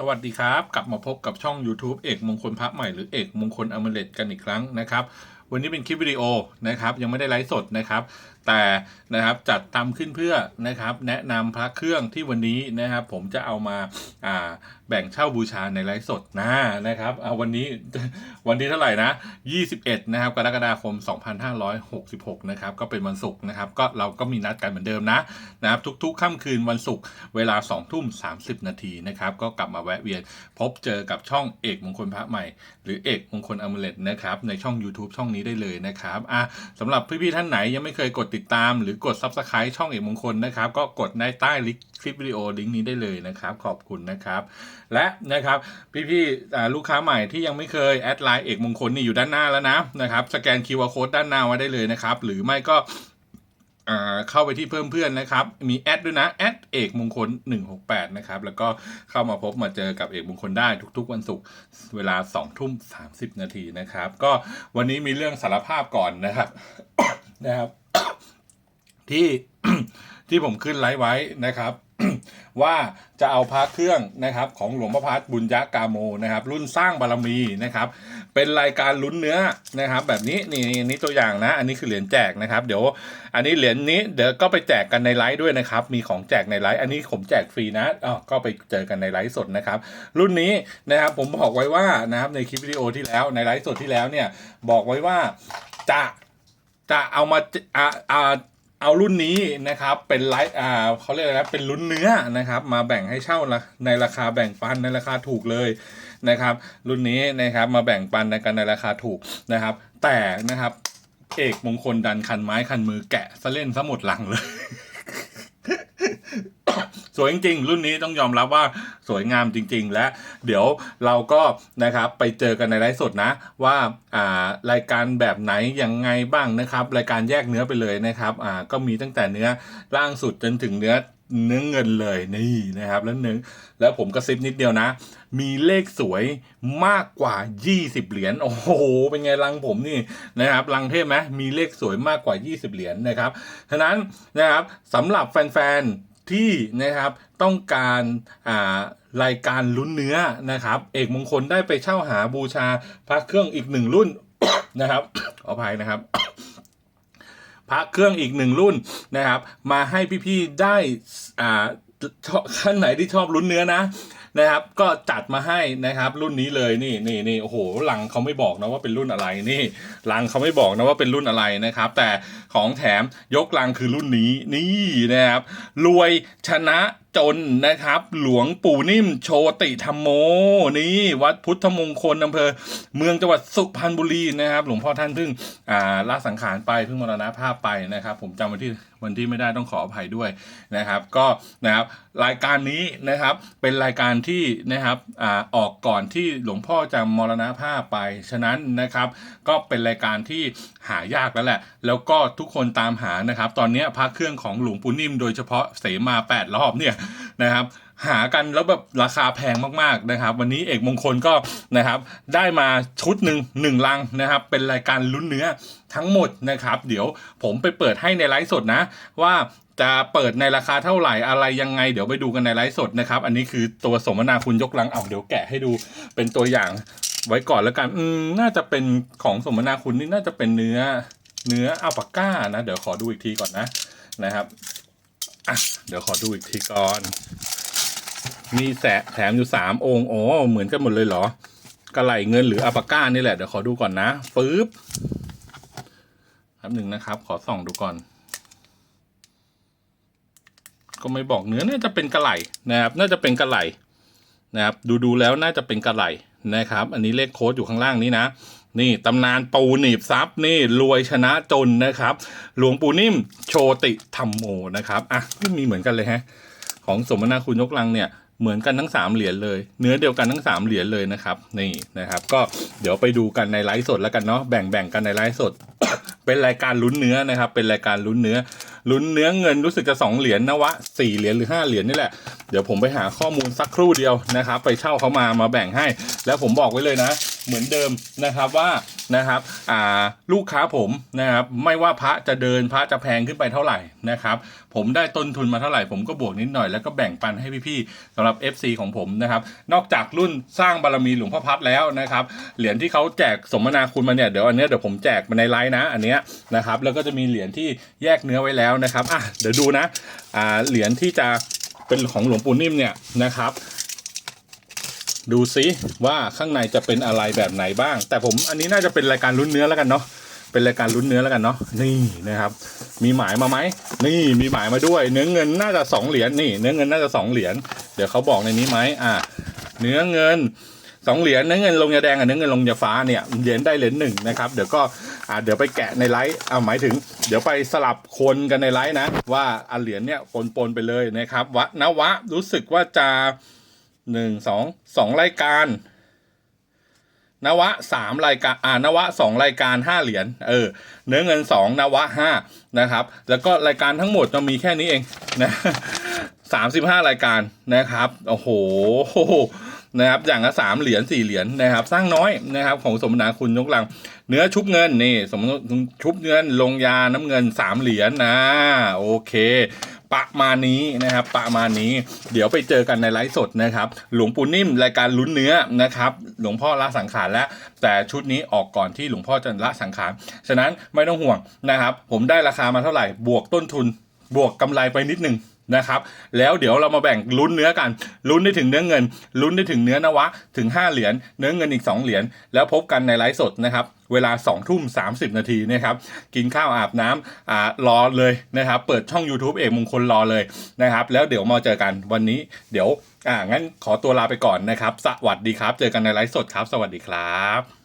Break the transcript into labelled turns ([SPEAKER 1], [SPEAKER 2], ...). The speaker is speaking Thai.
[SPEAKER 1] สวัสดีครับ กลับมาพบกับช่อง YouTube เอกมงคลพระใหม่หรือเอกมงคลอมเลตกันอีกครั้งนะครับ วันนี้เป็นคลิปวิดีโอนะครับ ยังไม่ได้ไลฟ์สดนะครับ แต่นะครับจัดทำขึ้นเพื่อนะครับแนะนำพระเครื่องที่วันนี้นะครับ ผมจะเอามาอ่าแบ่งเช่าบูชาในไลฟ์สดนะนะครับวันนี้วันที่เท่าไหร่นะ 21 นะครับกรกฎาคม 2566 นะครับก็เป็นวันศุกร์นะครับ ก็เราก็มีนัดกันเหมือนเดิมนะนะครับ ทุกๆค่ำคืนวันศุกร์เวลา 2 ทุ่ม 30 นาทีนะครับ ก็กลับมาแวะเวียน พบเจอกับช่องเอกมงคลพระใหม่ หรือเอกมงคลอมเลตนะครับในช่อง YouTube ช่องนี้ได้เลยนะครับอะสำหรับพี่ๆท่านไหนยังไม่เคยกดติดติดตามหรือกด Subscribe ช่องเอกมงคลนะครับ ก็กดในใต้ลิงคลิปวิดีโอลิงก์นี้ได้เลยนะครับ ขอบคุณนะครับ และนะครับพี่ๆอ่ลูกค้าใหม่ที่ยังไม่เคยแอดไลน์เอกมงคลนี่อยู่ด้านหน้าแล้วนะนะครับสแกน QR Code ด้านหน้าไว้ได้เลยนะครับหรือไม่ก็เข้าไปที่เพิ่มเพื่อนนะครับ มีแอดด้วยนะแอดเอกมงคล 168 นะครับ แล้วก็เข้ามาพบมาเจอกับเอกมงคลได้ทุกๆวันศุกร์เวลา 2 ทุ่ม 30 นาทีนะครับ ก็วันนี้มีเรื่องสารภาพก่อนนะครับนะครับ ที่ที่ผมขึ้นไลฟ์ไว้นะครับ ว่าจะเอาพระเครื่องนะครับของหลวงพ่อพัดบุญยะกาโมนะครับ รุ่นสร้างบารมีนะครับ เป็นรายการลุ้นเนื้อนะครับ แบบนี้นี่นี่ตัวอย่างนะ อันนี้คือเหรียญแจกนะครับ เดี๋ยว อันนี้เหรียญนี้เดี๋ยวก็ไปแจกกันในไลฟ์ด้วยนะครับ มีของแจกในไลฟ์อันนี้ผมแจกฟรีนะอ้าวก็ไปเจอกันในไลฟ์สดนะครับ รุ่นนี้นะครับผมบอกไว้ว่านะครับในคลิปวิดีโอที่แล้วในไลฟ์สดที่แล้วเนี่ยบอกไว้ว่าจะจะเอามาอ่าอ่า เอารุ่นนี้นะครับเป็นไลท์อ่าเขาเรียกอะไรนะเป็นรุ่นเนื้อนะครับ มาแบ่งให้เช่าละในราคาแบ่งปันในราคาถูกเลยนะครับ รุ่นนี้นะครับมาแบ่งปันกันในราคาถูกนะครับ แต่นะครับเอกมงคลดันคันไม้คันมือแกะซะเล่นซะหมดหลังเลย สวยจริงๆ รุ่นนี้ต้องยอมรับว่าสวยงามจริง ๆ และเดี๋ยวเราก็นะครับไปเจอกันในไลฟ์สดนะ ว่าอ่ารายการแบบไหนยังไงบ้างนะครับ รายการแยกเนื้อไปเลยนะครับอ่าก็มีตั้งแต่เนื้อล่างสุดจนถึงเนื้อเนื้อเงินเลยนี่นะครับแล้วเนื้อแล้วผมกระซิบนิดเดียวนะ มีเลขสวยมากกว่า 20 เหรียญโอ้โหเป็นไงลังผมนี่นะครับลังเทพไหมมีเลขสวยมากกว่า 20 เหรียญนะครับฉะนั้นนะครับสำหรับแฟนๆ ที่นะครับต้องการอ่ารายการลุ้นเนื้อนะครับ เอกมงคลได้ไปเช่าหาบูชาพระเครื่องอีกหนึ่งรุ่นนะครับขออภัยนะครับพระเครื่องอีกหนึ่งรุ่นนะครับ มาให้พี่ๆได้อ่าขั้นไหนที่ชอบลุ้นเนื้อนะ นะครับ ก็จัดมาให้นะครับ รุ่นนี้เลยนี่นี่นี่โอ้โหลังเขาไม่บอกนะว่าเป็นรุ่นอะไรนี่ลังเขาไม่บอกนะว่าเป็นรุ่นอะไรนะครับ แต่ของแถมยกลังคือรุ่นนี้นี่นะครับรวยชนะ จนนะครับ หลวงปู่นิ่มโชติธรรมโมนี่วัดพุทธมงคลอำเภอ เมืองจังหวัดสุพรรณบุรีนะครับ หลวงพ่อท่านเพิ่งอ่าละสังขารไปเพิ่งมรณภาพไปนะครับ ผมจำวันที่วันที่ไม่ได้ต้องขออภัยด้วยนะครับ ก็นะครับรายการนี้นะครับเป็นรายการที่นะครับอ่าออกก่อนที่หลวงพ่อจะมรณภาพไป ฉะนั้นนะครับ ก็เป็นรายการที่หายากแล้วแหละ แล้วก็ทุกคนตามหานะครับ ตอนนี้พระเครื่องของหลวงปู่นิ่มโดยเฉพาะเสมาแปดรอบเนี่ยนะครับหากันแล้วแบบราคาแพงมากๆนะครับ วันนี้เอกมงคลก็นะครับ ได้มาชุดหนึ่งหนึ่งลังนะครับ เป็นรายการลุ้นเนื้อทั้งหมดนะครับ เดี๋ยวผมไปเปิดให้ในไลฟ์สดนะ ว่าจะเปิดในราคาเท่าไหร่อะไรยังไง เดี๋ยวไปดูกันในไลฟ์สดนะครับ อันนี้คือตัวสมนาคุณยกลังเอาเดี๋ยวแกะให้ดูเป็นตัวอย่างไว้ก่อนแล้วกัน อืมน่าจะเป็นของสมนาคุณนี่น่าจะเป็นเนื้อเนื้ออัลปาก้านะ เดี๋ยวขอดูอีกทีก่อนนะนะครับ อะเดี๋ยวขอดูอีกทีก่อน มีแสแถมอยู่สามองค์โอ้เหมือนกันหมดเลยเหรอกระไหลเงินหรืออัปาก้านี่แหละ เดี๋ยวขอดูก่อนนะปึ๊บแป๊บหนึ่งนะครับ ขอส่องดูก่อน ก็ไม่บอกเนื้อน่าจะเป็นกระไหลนะครับ น่าจะเป็นกระไหลนะครับ ดูดูแล้วน่าจะเป็นกระไหลนะครับ อันนี้เลขโค้ดอยู่ข้างล่างนี้นะ นี่ตำนานปูหนีบซับนี่รวยชนะจนนะครับ หลวงปู่นิ่มโชติธรรมโมนะครับอะมีเหมือนกันเลยฮะของสมนาคุณยกลังเนี่ยเหมือนกันทั้งสามเหรียญเลย เนื้อเดียวกันทั้งสามเหรียญเลยนะครับนี่นะครับ ก็เดี๋ยวไปดูกันในไลฟ์สดแล้วกันเนาะแบ่งแบ่งกันในไลฟ์สด เป็นรายการลุ้นเนื้อนะครับ เป็นรายการลุ้นเนื้อลุ้นเนื้อเงินรู้สึกจะสองเหรียญนะวะสี่เหรียญหรือห้าเหรียญนี่แหละเดี๋ยวผมไปหาข้อมูลสักครู่เดียวนะครับ ไปเช่าเขามามาแบ่งให้ แล้วผมบอกไว้เลยนะ เหมือนเดิมนะครับว่านะครับอ่าลูกค้าผมนะครับไม่ว่าพระจะเดินพระจะแพงขึ้นไปเท่าไหร่นะครับผมได้ต้นทุนมาเท่าไหร่ผมก็บวกนิดหน่อยแล้วก็แบ่งปันให้พี่ๆสำหรับ FC ของผมนะครับนอกจากรุ่นสร้างบารมีหลวงพ่อพัดแล้วนะครับเหรียญที่เขาแจกสมนาคุณมาเนี่ยเดี๋ยวอันเนี้ยเดี๋ยวผมแจกมาในไลน์นะอันเนี้ยนะครับแล้วก็จะมีเหรียญที่แยกเนื้อไว้แล้วนะครับอะเดี๋ยวดูนะอ่าเหรียญที่จะเป็นของหลวงปู่นิ่มเนี่ยนะครับ ดูซิว่าข้างในจะเป็นอะไรแบบไหนบ้าง แต่ผมอันนี้น่าจะเป็นรายการลุ้นเนื้อแล้วกันเนาะเป็นรายการลุ้นเนื้อแล้วกันเนาะนี่นะครับ มีหมายมาไหมนี่มีหมายมาด้วย เนื้อเงินน่าจะสองเหรียญนี่ เนื้อเงินน่าจะสองเหรียญเดี๋ยวเขาบอกในนี้ไหมอะเนื้อเงินสองเหรียญเนื้อเงินลงยาแดงกับเนื้อเงินลงยาฟ้าเนี่ยเหรียญได้เหรียญหนึ่งนะครับเดี๋ยวก็อ่าเดี๋ยวไปแกะในไลฟ์เอาหมายถึง เดี๋ยวไปสลับคนกันในไลฟ์นะ ว่าอันเหรียญเนี่ยปนๆไปเลยนะครับวะนวะรู้สึกว่าจะ หนึ่งสองสองรายการ นวะสามรายการอ่านวะสองรายการห้าเหรียญเออเนื้อเงินสองนวะห้านะครับ แล้วก็รายการทั้งหมดจะมีแค่นี้เองนะสามสิบห้ารายการนะครับโอ้โหนะครับอย่างละสามเหรียญสี่เหรียญนะครับ สร้างน้อยนะครับของสมนาคุณยกลัง เนื้อชุบเงินนี่สมชุบเงินลงยาน้ำเงินสามเหรียญนะโอเค ประมาณนี้นะครับประมาณนี้ เดี๋ยวไปเจอกันในไลฟ์สดนะครับ หลวงปู่นิ่มรายการลุ้นเนื้อนะครับ หลวงพ่อละสังขารแล้วแต่ชุดนี้ออกก่อนที่หลวงพ่อจะละสังขารฉะนั้นไม่ต้องห่วงนะครับ ผมได้ราคามาเท่าไหร่บวกต้นทุน บวกกำไรไปนิดนึง นะครับ แล้วเดี๋ยวเรามาแบ่งลุ้นเนื้อกัน ลุ้นได้ถึงเนื้อเงิน ลุ้นได้ถึงเนื้อนวะ ถึง 5 เหรียญ เนื้อเงินอีก 2 เหรียญ แล้วพบกันในไลฟ์สดนะครับ เวลา2ทุ่ม30 นาทีนะครับ กินข้าวอาบน้ำอ่ารอเลยนะครับ เปิดช่อง YouTube เอกมงคลรอเลยนะครับ แล้วเดี๋ยวมาเจอกันวันนี้ เดี๋ยว อ่า งั้นขอตัวลาไปก่อนนะครับ สวัสดีครับ เจอกันในไลฟ์สดครับ สวัสดีครับ